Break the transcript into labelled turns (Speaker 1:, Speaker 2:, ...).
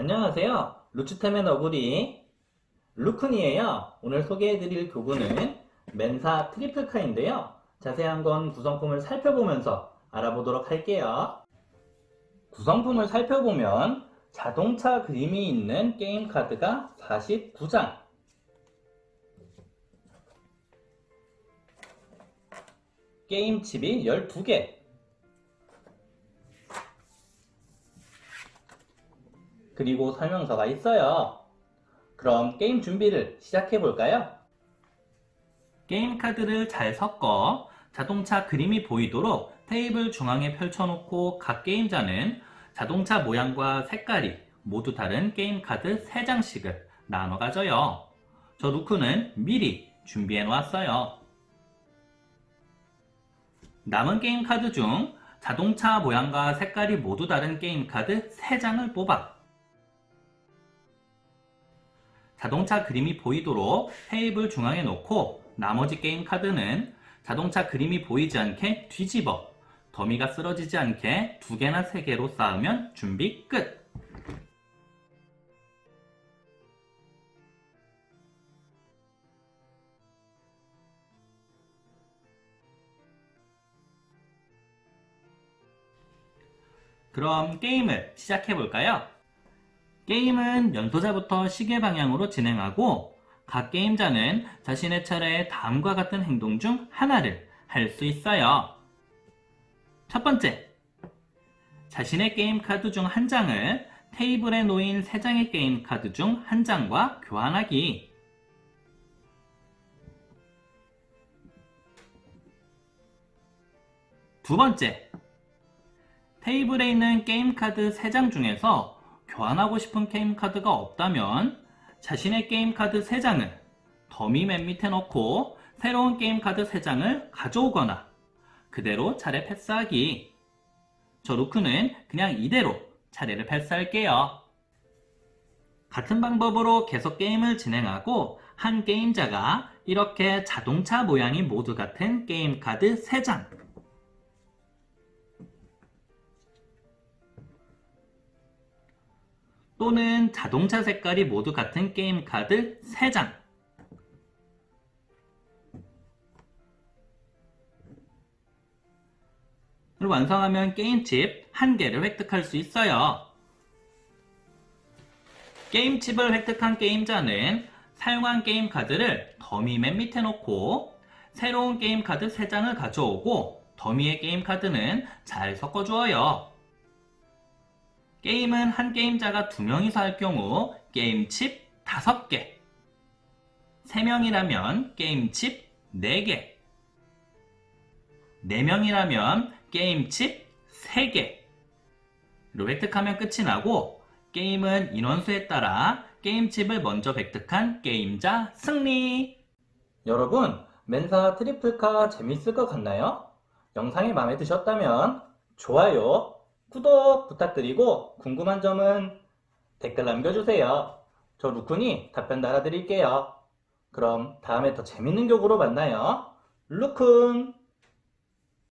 Speaker 1: 안녕하세요. 루츠템의 너구리 루쿤이에요. 오늘 소개해드릴 교구는 맨사 트리플카인데요. 자세한 건 구성품을 살펴보면서 알아보도록 할게요. 구성품을 살펴보면 자동차 그림이 있는 게임 카드가 49장 게임 칩이 12개 그리고 설명서가 있어요. 그럼 게임 준비를 시작해 볼까요? 게임 카드를 잘 섞어 자동차 그림이 보이도록 테이블 중앙에 펼쳐놓고 각 게임자는 자동차 모양과 색깔이 모두 다른 게임 카드 3장씩을 나눠 가져요. 저 루크는 미리 준비해 놓았어요. 남은 게임 카드 중 자동차 모양과 색깔이 모두 다른 게임 카드 3장을 뽑아 자동차 그림이 보이도록 테이블 중앙에 놓고 나머지 게임 카드는 자동차 그림이 보이지 않게 뒤집어 더미가 쓰러지지 않게 두 개나 세 개로 쌓으면 준비 끝! 그럼 게임을 시작해 볼까요? 게임은 연소자부터 시계 방향으로 진행하고 각 게임자는 자신의 차례에 다음과 같은 행동 중 하나를 할 수 있어요. 첫 번째, 자신의 게임 카드 중 한 장을 테이블에 놓인 세 장의 게임 카드 중 한 장과 교환하기. 두 번째, 테이블에 있는 게임 카드 3장 중에서 교환하고 싶은 게임 카드가 없다면 자신의 게임 카드 3장을 더미 맨 밑에 넣고 새로운 게임 카드 3장을 가져오거나 그대로 차례 패스하기. 저 루크는 그냥 이대로 차례를 패스할게요. 같은 방법으로 계속 게임을 진행하고 한 게임자가 이렇게 자동차 모양이 모두 같은 게임 카드 3장 또는 자동차 색깔이 모두 같은 게임 카드 3장. 을 완성하면 게임칩 1개를 획득할 수 있어요. 게임칩을 획득한 게임자는 사용한 게임 카드를 더미 맨 밑에 놓고 새로운 게임 카드 3장을 가져오고 더미의 게임 카드는 잘 섞어주어요. 게임은 한 게임자가 두 명이서 할 경우 게임 칩 5개 3명이라면 게임 칩 4개 4명이라면 게임 칩 3개 로 획득하면 끝이 나고 게임은 인원수에 따라 게임 칩을 먼저 획득한 게임자 승리 여러분 맨사 트리플카 재밌을 것 같나요? 영상이 마음에 드셨다면 좋아요 구독 부탁드리고 궁금한 점은 댓글 남겨주세요. 저 루쿤이 답변 달아드릴게요. 그럼 다음에 더 재밌는 교구로 만나요. 루쿤!